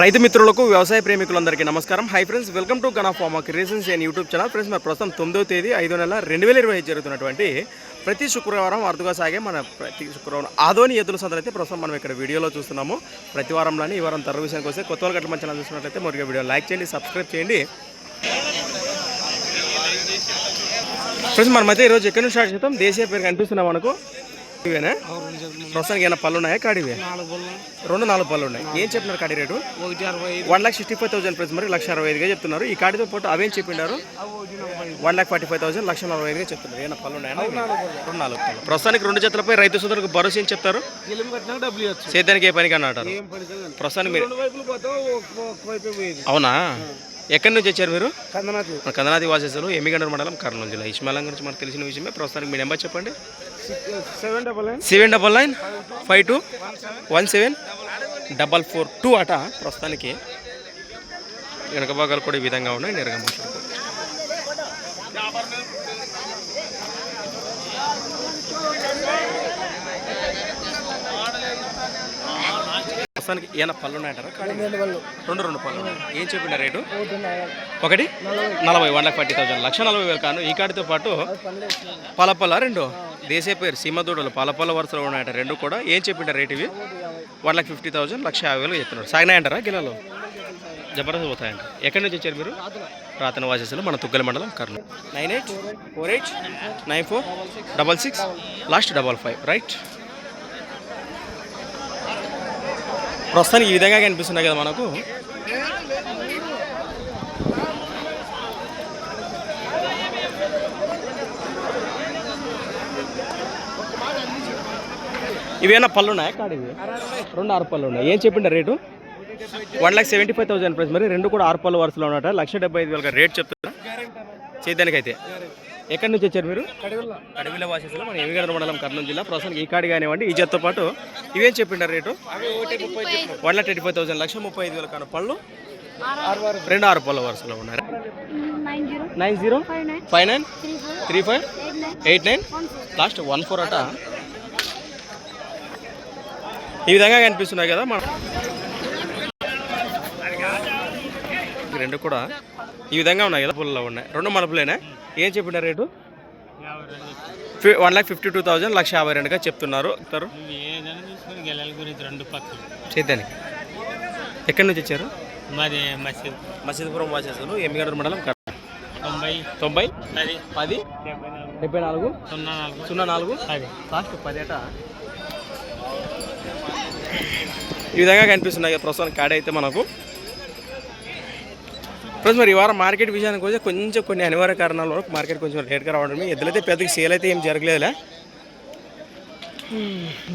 రైతు మిత్రులకు వ్యవసాయ ప్రేమికులందరికీ నమస్కారం. Hi friends welcome to Gana farmer creations and YouTube channel friends మరి ప్రస్తుతం తొమ్మిదో తేదీ ఐదో నెల రెండు వేల ఇరవై ఐదు జరుగుతున్నటువంటి ప్రతి శుక్రవారం అరుదుగా సాగే మన ప్రతి శుక్రవారం ఆదోని ఎద్దుల సందడి అయితే ప్రస్తుతం మనం ఇక్కడ వీడియోలో చూస్తున్నాము. ప్రతి వారంలోనే ఈ వారం తర విషయానికి వస్తే కొత్త వాళ్ళు గట్ల మంచి ఛానల్ చూసినట్లయితే మొదటిగా వీడియో లైక్ చేయండి సబ్స్క్రైబ్ చేయండి. ఫ్రెండ్స్ మనమైతే ఈరోజు ఎక్కడి నుంచి స్టార్ట్ చేద్దాం? దేశీయ పేరు కనిపిస్తున్నాం మనకు? ఇవేనా? ప్రస్తుతానికి ఏమైనా పళ్ళు ఉన్నాయా కాడివే రెండు నాలుగు పళ్ళు ఉన్నాయి. ఏం చెప్పినారు కాడి రేటు? అరవై one lakh sixty five thousand price మరి లక్ష అరవై ఐదుగా చెప్తున్నారు. ఈ కాడితో పాటు అవేం చెప్పిండారు one lakh forty five thousand లక్ష నలభై ఐదుగా చెప్తున్నారు. ఏమైనా పళ్ళు ఉన్నాయా? రెండు నాలుగు పళ్ళు. ప్రస్తుతానికి రెండు జతలపై రైతు సోదరులకు భరోసా ఏం చెప్తారు? సేద్యానికి ఏ పనికి కాదు. ప్రస్తుతానికి మీరు అవునా? ఎక్కడి నుంచి వచ్చారు మీరు? కందనాది వాసేసులు ఎమ్మిగండ్ర మండలం కర్నూలు జిల్లా. ఇస్మాలం గురించి మనకు తెలిసిన విషయమే. ప్రస్తుతానికి మీ నెంబర్ చెప్పండి. Seven double nine. Seven double nine five two one seven double four two అట ప్రస్తుతానికి. వెనక భాగాలు కూడా ఈ విధంగా ఉన్నాయి. నేరుగా ప్రస్తుతానికి ఏమైనా పళ్ళు ఉన్నాయంటారా? రెండు రెండు పళ్ళు. ఏం చెప్పిన రేటు? ఒకటి నలభై. వన్ లాక్ ఫార్టీ థౌసండ్ లక్ష నలభై వేలు కాను. ఈ కాడితో పాటు. పాలపల్ల రెండు. దేశీయ పేరు సీమదూడలు. పాలపల్ల వరుసలో ఉన్నాయట రెండు కూడా. ఏం చెప్పిండ రేట్ ఇవి. వన్ లాక్ ఫిఫ్టీ థౌసండ్ లక్ష యాభై వేలు చెప్తున్నారు. సాగినాయంటారా గిలాలు జబర్దస్త్ పోతాయంట. ఎక్కడి నుంచి వచ్చారు మీరు. రాతన. వాసేసులు మన తుగ్గల మండలం Kurnool. Nine eight four eight nine four double six last double five. Right. ప్రస్తుతానికి ఈ విధంగా కనిపిస్తున్నాయి కదా మనకు. ఇవేనా పళ్ళు ఉన్నాయా? కాడివి రెండు ఆరు పళ్ళు ఉన్నాయి. ఏం చెప్పిండ rate? One lakh seventy five thousand price. మరి రెండు కూడా ఆరు పళ్ళు వరుసలో ఉన్నట లక్ష డెబ్బై ఐదు వేల రేట్ చెప్తున్నా చేద్దానికైతే. ఎక్కడి నుంచి వచ్చారు మీరు. అడవిలో వాసేసులో మన ఎమిగడ మండలం కర్నూలు జిల్లా. ప్రస్తుతానికి ఈ కాడి కానివ్వండి ఈ జతతో పాటు ఇవేం చెప్పిండారు rate. One lakh twenty five thousand లక్ష ముప్పై ఐదు వేల కాను పళ్ళు. రెండు ఆరు పళ్ళ వరుసలో ఉన్నారు nine zero. Five nine. Three five. Eight nine. Last one four అట. ఈ విధంగా కనిపిస్తున్నాయి కదా మన రెండు కూడా ఈ విధంగా ఉన్నాయి కదా పుల్లలో ఉన్నాయి. రెండు మలుపులేనా ఏం చెప్పిన rate? One lakh fifty two thousand లక్ష యాభై రెండుగా చెప్తున్నారు. చేద్దానికి ఎక్కడి నుంచి వచ్చారు? మాది మసీద్. మసీదుపురం వాసేసులు ఎమ్మిగడ్డ మండలం. తొంభై. తొంభై పది. పది డెబ్బై నాలుగు. సున్నా నాలుగు. సున్నా నాలుగు. పది. లాస్ట్ పది అట. ఈ విధంగా కనిపిస్తున్నాయి కదా ప్రస్తుతం కాడ అయితే మనకు. ప్రస్తుతం మరి ఈ వారం మార్కెట్ విషయానికి వస్తే కొంచెం కొన్ని అనివార్య కారణాల వరకు మార్కెట్ కొంచెం లేట్గా రావడం. ఎద్దులైతే పెద్దగా సేల్ అయితే ఏం జరగలేదులే.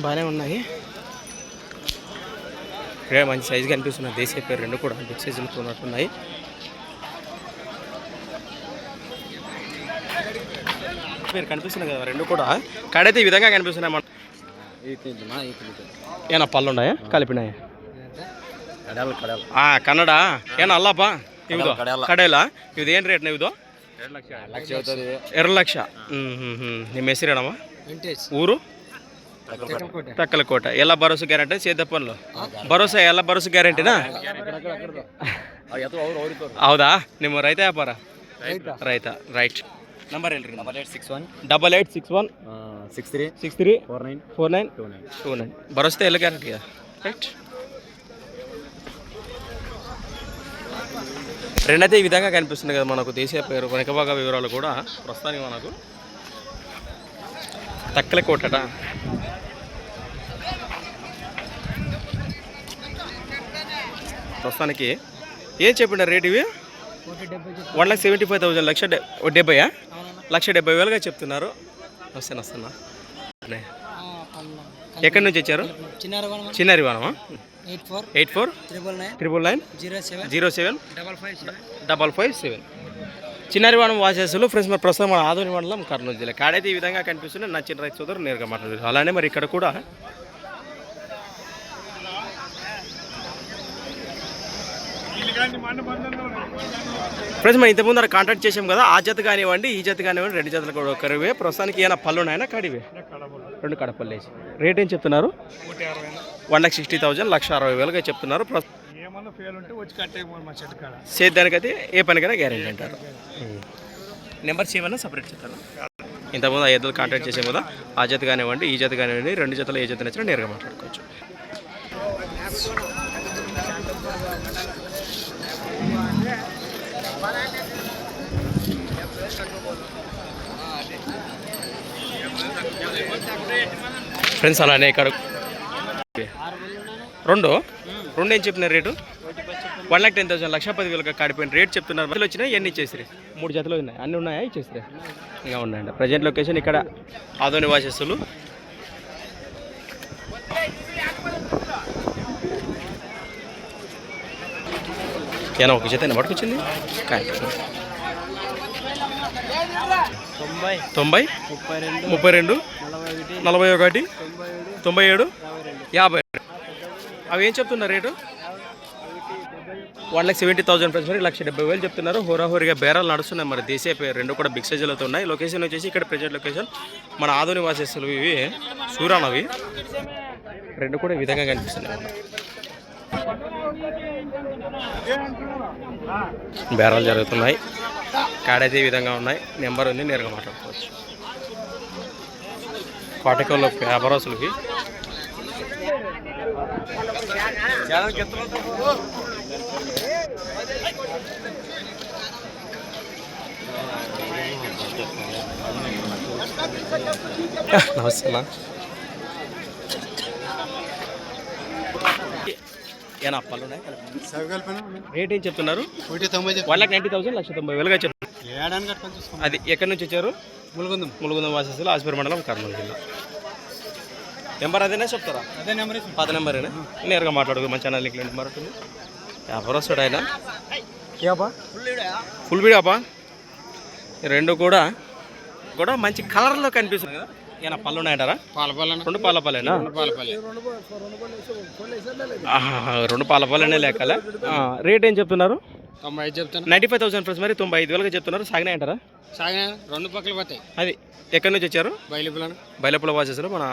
బాగానే ఉన్నాయి. ఇక్కడ మంచి సైజు కనిపిస్తున్నాయి దేశీయ పేరు రెండు కూడా బిగ్ సైజులతో ఉన్నట్టున్నాయి. పేరు కనిపిస్తున్నాయి కదా రెండు కూడా. కాడైతే ఈ విధంగా కనిపిస్తున్నాయి మన ఏనా పళ్ళు ఉన్నాయా కలిపినాయా? ఆ, కన్నడ? ఏనా అల్లాపా? ಇವ್ದು ಕಡೆಯಲ್ಲ ಇದು ಏನು ರೇಟ್ನ ಇದು ಎರಡು ಲಕ್ಷ. ಹ್ಞೂ ಹ್ಞೂ ಹ್ಞೂ ನಿಮ್ಮ ಹೆಸರು ಹೇಳಮ್ಮ? ಊರು? ತಕ್ಕಲಕೋಟೆ. ಎಲ್ಲ ಭರೋಸೆ ಗ್ಯಾರಂಟಿ ಸೇದಪ್ಪನ್ಲು ಭರೋಸೆ ಎಲ್ಲ ಭರೋಸೆ ಗ್ಯಾರಂಟಿನಾ ಹೌದಾ? ನಿಮ್ಮ ರೈತ ವ್ಯಾಪಾರ? ರೈತ. ರೈಟ್ ನಂಬರ್ ಹೇಳ್ರಿ double eight six one double eight six one six three six three four nine four nine two nine two nine ಭರೋಸೆ ಎಲ್ಲ ಗ್ಯಾರಂಟಿಯಾ ರೈಟ್ రెండైతే ఈ విధంగా కనిపిస్తుంది కదా మనకు దేశీయ పేరు వెనక భాగ వివరాలు కూడా ప్రస్తుతానికి మనకు. తక్కల కోటట. ప్రస్తుతానికి ఏం చెప్పిండ రేట్ ఇవి? డెబ్బై. One lakh seventy five thousand లక్ష డె- ఓ డెబ్బయా? లక్ష డెబ్బై వేలుగా చెప్తున్నారు. వస్తాను వస్తున్నా. ఎక్కడి నుంచి వచ్చారు? చిన్నారి వానమా? Eight four eight four triple nine triple nine zero seven zero seven double five double five seven చిన్నారివాణం వాసేసులు ఫ్రెండ్స్ మరి ప్రస్తుతం మన ఆదోని మండలం కర్నూలు జిల్లా. కాడైతే ఈ విధంగా కనిపిస్తుంది నా చిన్న రైతు సోదరు నేరుగా మాట్లాడారు అలానే మరి ఇక్కడ కూడా ఫ్రెండ్స్ మనం ఇంతకుముందు అక్కడ కాంటాక్ట్ చేసాం కదా ఆ జత కానివ్వండి ఈ జత కానివ్వండి రెండు జతలు కూడా ఒకరివే ప్రస్తుతానికి ఏమైనా పళ్ళు ఉన్నాయన్నా కాడివే. రెండు కడపల్లు వేసి రేట్ ఏం చెప్తున్నారు? వన్ లాక్ సిక్స్టీ థౌజండ్ లక్ష అరవై వేలుగా చెప్తున్నారు. సేద్యానికైతే ఏ పనికైనా గ్యారెంటీ అంటారు. నెంబర్స్ ఏమన్నా సపరేట్ చెప్తాను ఇంతకుముందు ఆ ఎద్దులు కాంటాక్ట్ చేసే కదా ఆ జత కానివ్వండి ఈ జత కానివ్వండి రెండు జతలు ఏ జత నచ్చినా నేరుగా మాట్లాడుకోవచ్చు. ఫ్రెండ్స్ అలానే ఇక్కడ రెండు? రెండు ఏం చెప్పినారు rate? One lakh ten thousand లక్ష పది వేలకు కాడిపోయిన రేట్ చెప్తున్నారు. మధ్యలో వచ్చినాయి ఎన్ని ఇచ్చేసిరి మూడు జతలు ఉన్నాయి. అన్ని ఉన్నాయా? ఇచ్చేసిరి ఇంకా ఉన్నాయండి ప్రజెంట్ లొకేషన్ ఇక్కడ ఆదో నివాసస్తులు ఏనా ఒక జత పట్టుకొచ్చింది. తొంభై. తొంభై? ముప్పై రెండు. నలభై ఒకటి? తొంభై ఏడు? యాభై అవి ఏం చెప్తున్నారు rate? One lakh seventy thousand price మరి లక్ష డెబ్బై వేలు చెప్తున్నారు. హోరాహోరిగా బేరాలు నడుస్తున్నాయి మరి దేశీయ పేరు రెండు కూడా బిగ్ సైజులతో ఉన్నాయి. లొకేషన్ వచ్చేసి ఇక్కడ ప్రజెంట్ లొకేషన్ మన ఆధుని వాసస్సులు ఇవి. సూరానవి రెండు కూడా ఈ విధంగా కనిపిస్తున్నాయి బేరాలు జరుగుతున్నాయి. కాడైతే ఈ విధంగా ఉన్నాయి. నెంబర్ ఉంది నేరుగా మాట్లాడుకోవచ్చు. కోటకల్లో వ్యాపారస్తులకి నమస్తే ఏనా అప్పాలు రేట్ ఏం చెప్తున్నారు. వన్ లాక్ నైంటీ థౌసండ్ లక్ష తొంభై వేలుగా చెప్తున్నారు. అది ఎక్కడి నుంచి వచ్చారు? ములుగుందాం. ములుగుందం వాసేసులు ఆసిపేట మండలం కర్నూలు జిల్లా. నెంబర్ అదేనా చెప్తారా? అదే నెంబర్ పాత నెంబరేనా? నేరుగా మాట్లాడుకో మన ఛానల్ లింక్ నెంబర్ ఉంటుంది వ్యాపారస్తుడు ఆయన? ఫుల్ వీడియోపా ఈ రెండు కూడా కూడా మంచి కలర్లో కనిపిస్తుంది కదా. ఏనా పళ్ళు ఉన్నాయంటారా? పాల పాలన రెండు పాల పళ్ళేనా? పాల పల్లె ఆహా, రెండు పాల పళ్ళనే లెక్కలే? ఆ, రేట్ ఏం చెప్తున్నారు? తొంభై ఐదు చెప్తాను నైంటీ ఫైవ్ థౌసండ్ ప్లస్ మరి తొంభై ఐదు వేలుగా చెప్తున్నారు. సాగినాయి అంటారా? సాగిన రెండు పక్కలు పోతాయి. అది ఎక్కడి నుంచి వచ్చారు? బయలుపులను బయలపుల వాసేసారు మన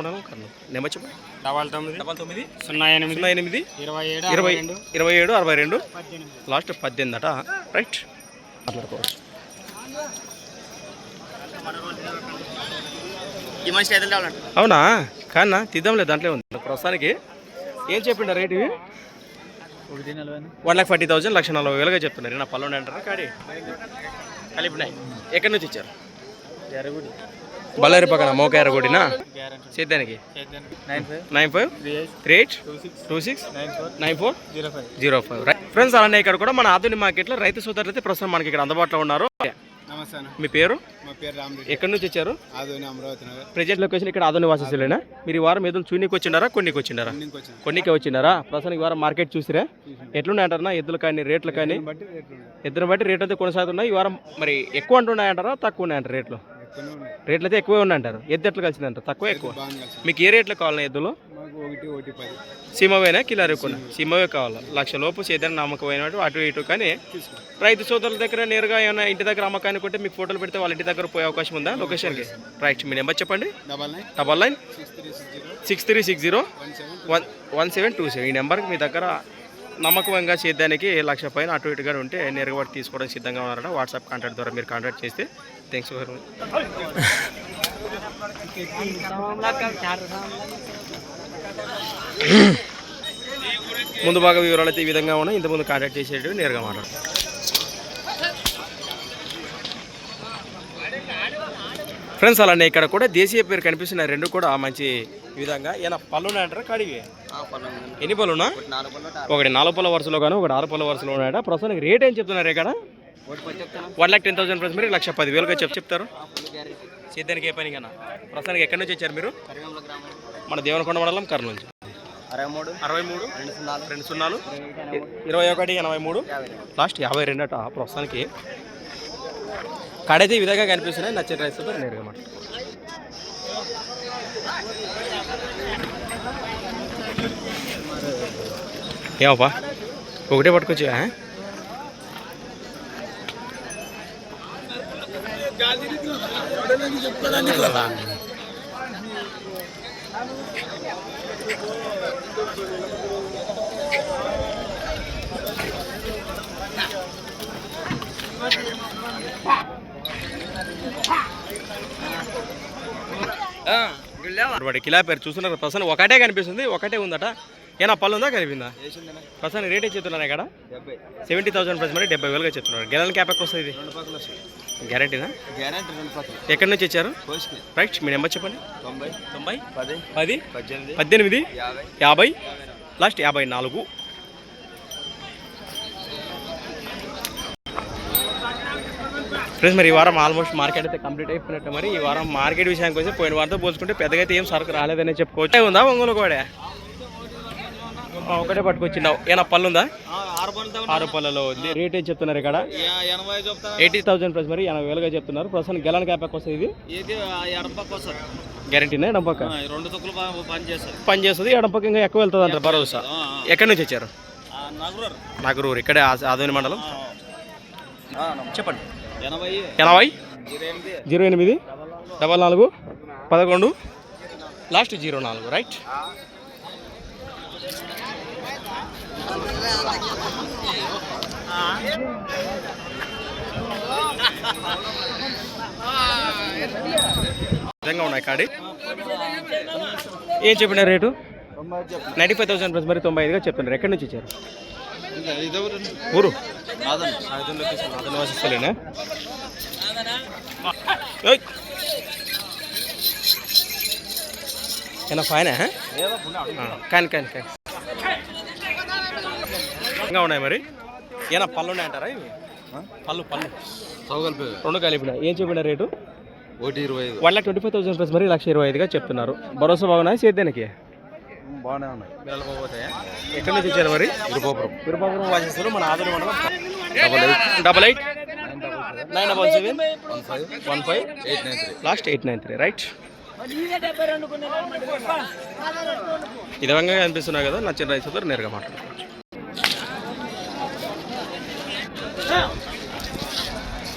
మండలం కర్నూలు. నెంబర్ చెప్పండి. డబల్ తొమ్మిది. డబల్ తొమ్మిది. సున్నా ఎనిమిది. సున్నా ఎనిమిది. ఇరవై ఏడు ఇరవై రెండు. ఇరవై ఏడు అరవై రెండు. లాస్ట్ పద్దెనిమిది అట రైట్. మాట్లాడుకోవచ్చు. అవునా? కానా తీద్దాంలే దాంట్లో ఉంది ప్రస్తుతానికి ఏం చెప్పిండ rate one lakh forty thousand లక్ష నలభై వేలుగా చెప్తున్నారు. నా పళ్ళు అంటారా? కాడి. కలిపినాయి ఎక్కడి నుంచి ఇచ్చారు బళ్ళారి పక్కన మోక ఎర్రగొడినా? గ్యారంటీ. సేద్యానికి nine five. Three eight. Two six. Nine four. Zero five. Zero five. Friends అలానే ఇక్కడ కూడా మన ఆధునిక మార్కెట్లో రైతు సోదరులు అయితే ప్రస్తుతం మనకి ఇక్కడ అందుబాటులో ఉన్నారు. మీ పేరు? మా పేరు రామరెడ్డి ఎక్కడి నుంచి వచ్చారు? ఆదోని అమరావతి నగర్. ప్రజెంట్ లొకేషన్ ఇక్కడ ఆధునిక వాసస్సులేనా మీరు ఈ వారం ఎదురు చూనికి వచ్చినారా కొన్నికి వచ్చిన కొన్నికే వచ్చినారా ప్రస్తుతానికి వారం మార్కెట్ చూసిరా. ఎట్లున్నాయంటారా ఎద్దులు కానీ రేట్లు కానీ ఇద్దరు బట్టి రేట్లు అయితే కొనసాగుతున్నాయి. ఈ వారం మరి ఎక్కువ అంటున్నాయంటారా తక్కువ ఉన్నాయంటారు రేట్లు? రేట్లు అయితే ఎక్కువే ఉన్నాయంటారు ఎద్దు ఎట్లు కలిసిందంటారు? తక్కువ ఎక్కువ? మీకు ఏ రేట్లు కావాలి ఎద్దులు? సీమవేనా కిలో రేకున్నా సీమవే కావాలి? లక్ష లోపు సేద్యాన్ని నమ్మకమైనట్టు అటు ఇటు కానీ రైతు సోదరుల దగ్గర నేరుగా ఏమైనా ఇంటి దగ్గర అమ్మకానికి ఉంటే మీకు ఫోటోలు పెడితే వాళ్ళ ఇంటి దగ్గర పోయే అవకాశం ఉందా? లొకేషన్కి? రైట్ మీ నెంబర్ చెప్పండి. Double nine. Six three six zero. One seven one one seven two seven. ఈ నెంబర్కి మీ దగ్గర నమ్మకంగా సేద్యానికి లక్ష పైన అటు ఇటుగా ఉంటే నేరుగా వాటి తీసుకోవడానికి సిద్ధంగా ఉన్నారట. వాట్సాప్ కాంటాక్ట్ ద్వారా మీరు కాంటాక్ట్ చేస్తే థ్యాంక్స్ ఫర్ ముందు భాగ వివరాలు అయితే ఈ విధంగా ఉన్నాయి. ఇంతకుముందు కాంటాక్ట్ చేసేటవి నేరుగా మాట్లాడు ఫ్రెండ్స్ అలానే ఇక్కడ కూడా దేశీయ పేరు కనిపిస్తున్నాయి రెండు కూడా మంచి విధంగా ఏమైనా పళ్ళు ఉన్నాయంటారా కాడివి? ఎన్ని పళ్ళున్నా? ఒకటి నాలుగు పళ్ళ వరుసలో కానీ ఒకటి ఆరు పళ్ళ వరుసలో ఉన్నాయట. ప్రస్తుతానికి రేట్ ఏం చెప్తున్నారు ఇక్కడ? వన్ లాక్ టెన్ థౌసండ్ మీరు లక్ష పదివేలుగా చెప్ చెప్తారు. సేద్యానికి ఏ పని కన్నా ప్రస్తుతానికి ఎక్కడి నుంచి వచ్చారు మీరు? మన దేవనకొండ మండలం కర్నూలు నుంచి. అరవై మూడు అరవై మూడు రెండు సున్నాలు. రెండు సున్నాలు? ఇరవై ఒకటి ఎనభై మూడు. లాస్ట్ యాభై రెండు అట ప్రస్తుతానికి. కాడైతే ఈ విధంగా కనిపిస్తున్నాయి నచ్చిన రైస్ నేరుగా మాట. ఏమప్పా ఒకటే పట్టుకొచ్చా కిలా పేరు చూస్తున్నారు ప్రసన్న. ఒకటే కనిపిస్తుంది ఒకటే ఉందట. ఏనా పళ్ళు ఉందా కలిపిందా ప్రసన్న రేట్ చెప్తున్నారు ఇక్కడ? సెవెంటీ థౌసండ్ ప్రైస్ మరి డెబ్బై వేలుగా చెప్తున్నారు గెలల క్యాప్ ఎక్కువ వస్తుంది గ్యారంటీనా ఎక్కడి నుంచి ఇచ్చారు? కోసుకి రైట్ మీ నెంబర్ చెప్పండి. తొంభై. తొంభై? పది. పది? పద్దెనిమిది. యాభై. లాస్ట్ యాభై నాలుగు. ఫ్రెండ్స్ మరి ఈ వారం ఆల్మోస్ట్ మార్కెట్ అయితే కంప్లీట్ అయిపోయినట్టు. మరి ఈ వారం మార్కెట్ విషయానికి వస్తే పోయిన వారంతో పోల్చుకుంటే పెద్దగా అయితే ఏం సరుకు రాలేదనే చెప్పుకోవచ్చు. ఉందా ఒంగోలు కూడా? ఒకటే పట్టుకొచ్చినావు. ఏనా పళ్ళు ఉందా ఆరు పళ్ళలో ఉంది. రేట్ ఏం చెప్తున్నారు ఇక్కడ? ఎయిటీ థౌసండ్ ప్లస్ మరి ఎనభై వేలుగా చెప్తున్నారు. ప్రస్తుతం గెలన్ క్యాప్ వస్తుంది ఇది? గ్యారంటీనా ఎడంపక్క రెండు తొక్కులు పని చేస్తుంది. ఎడంపక్క ఇంకా ఎక్కువ వెళ్తుంది అంటారు భరోసా. ఎక్కడి నుంచి వచ్చారు? నగరు నాగరూరు. ఇక్కడే ఆదోని మండలం? చెప్పండి. ఎనభై. జీరో ఎనిమిది. డబల్ నాలుగు. పదకొండు. లాస్ట్ జీరో నాలుగు రైట్? విధంగా ఉన్నాయి కాడి. ఏం చెప్పిన rate? Ninety five thousand plus మరి తొంభై ఐదుగా చెప్తున్నారు. ఎక్కడి నుంచి ఇచ్చారు? ఊరు? కాదండి ఏనా ఫైనా? కానీ కానీ కానీ. ఇంకా ఉన్నాయి మరి? ఏనా పళ్ళు ఉన్నాయంటారా ఇవి? పళ్ళు పళ్ళు. సౌగల్పే. రెండు కలిపిన. ఏం చెప్పిన రేటు? ఒకటి ఇరవై ఐదు. One lakh twenty five thousand plus మరి లక్ష ఇరవై ఐదుగా చెప్తున్నారు. భరోసా బాగున్నాయి? సేద్యానికి బాగానే ఉన్నాయి. ఎక్కడి నుంచి ఇచ్చారు మరి? ఇరుగోపురం విరుపాపురం వాసిస్తారు మన ఆదరణ మండలం. Double eight. Double eight. Nine double seven. One five. One five. Eight nine three. Last eight nine three right. ఈ విధంగా కనిపిస్తున్నాయి కదా నచ్చిన రైతులతో నేరుగా మాట్లాడుకోవచ్చు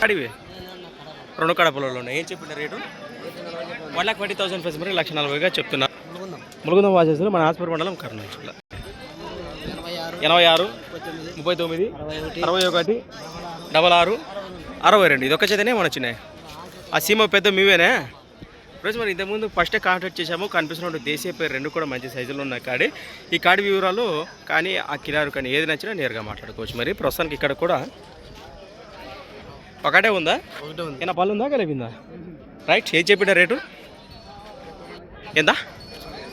అడివి? రెండు కడపలలో ఉన్నాయి. ఏం చెప్పిన rate? One lakh twenty thousand plus మరి లక్ష నలభైగా చెప్తున్నా. ములుగుందం వాసేస్తారు మన హాస్పిటల్ మండలం కర్నూలు జిల్లా. ఎనభై ఆరు ముప్పై తొమ్మిది అరవై ఒకటి డబల్ ఆరు అరవై రెండు. ఇది ఒక్క చేతనే మన వచ్చినాయి? ఆ సీమ పెద్ద మీవేనే? రోజు మరి ఇంతకుముందు ఫస్టే కాంటాక్ట్ చేశాము కనిపిస్తున్న దేశీయ పేరు రెండు కూడా మంచి సైజులో ఉన్నాయి కాడి. ఈ కాడి వివరాలు కానీ ఆ కిరారు కానీ ఏది నచ్చినా నేరుగా మాట్లాడుకోవచ్చు. మరి ప్రస్తుతానికి ఇక్కడ కూడా ఒకటే ఉందా? ఒకటే ఉంది. ఏనా పళ్ళు ఉందా కలిపిందా రైట్ ఏం చెప్పిన రేటు? ఎంత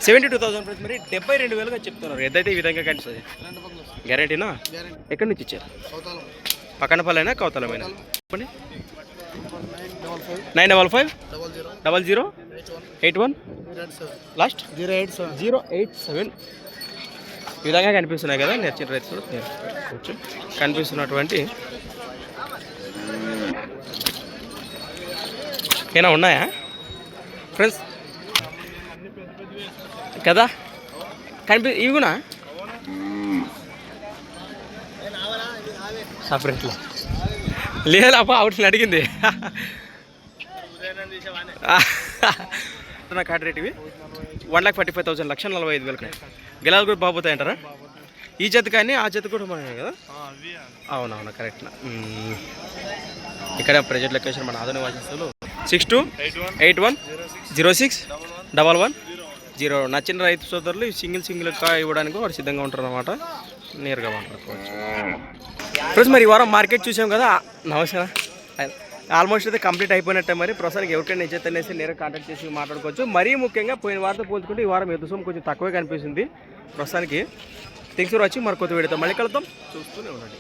సెవెంటీ టూ థౌసండ్ ప్రైస్ మరి డెబ్బై రెండు వేలుగా చెప్తున్నారు. ఏదైతే ఈ విధంగా కనిపిస్తుంది? గ్యారెంటీనా ఎక్కడి నుంచి ఇచ్చారు? పక్కన పల్లెనా కౌతలమైనా? చెప్పండి. Nine double five. Double zero. Eight one. Last zero eight seven. Zero eight seven. ఈ విధంగా కనిపిస్తున్నాయి కదా నచ్చిన రైతులు కొంచెం కనిపిస్తున్నటువంటి ఏమైనా ఉన్నాయా? ఫ్రెండ్స్? కదా? కనిపి ఇవి కూడా సపరేట్లో. లేదా అప్ప అవుట్ అడిగింది. నా కార్డ్ రేట్ ఇవి? One lakh forty five thousand లక్ష నలభై ఐదు వేలకు. గెలాలు కూడా బాగుపోతాయి అంటారా? ఈ జత కానీ ఆ జత కూడా కదా? అవునవును కరెక్ట్. ఇక్కడ ప్రజెంట్ లొకేషన్ మన ఆధునిక వాసిస్తులు six two eight one zero six double one zero నచ్చిన రైతు సోదరులు సింగిల్ సింగిల్ కా ఇవ్వడానికి వారు సిద్ధంగా ఉంటారు అనమాట నేరుగా మాట్లాడుకోవచ్చు. ఫ్రెండ్స్ మరి ఈ వారం మార్కెట్ చూసాం కదా? నమస్కారం ఆల్మోస్ట్ అయితే కంప్లీట్ అయిపోయినట్టే మరి. ప్రస్తుతానికి ఎవరికైనా నిజత అనేసి నేరుగా కాంటాక్ట్ చేసి మాట్లాడుకోవచ్చు. మరీ ముఖ్యంగా పోయిన వారితో పోల్చుకుంటే ఈ వారం ఎదుసం కొంచెం తక్కువే కనిపిస్తుంది. ప్రస్తుతానికి థింగ్స్ వచ్చి మరి కొత్త వీడితో మళ్ళీ కలుద్దాం. చూస్తూనే ఉండండి.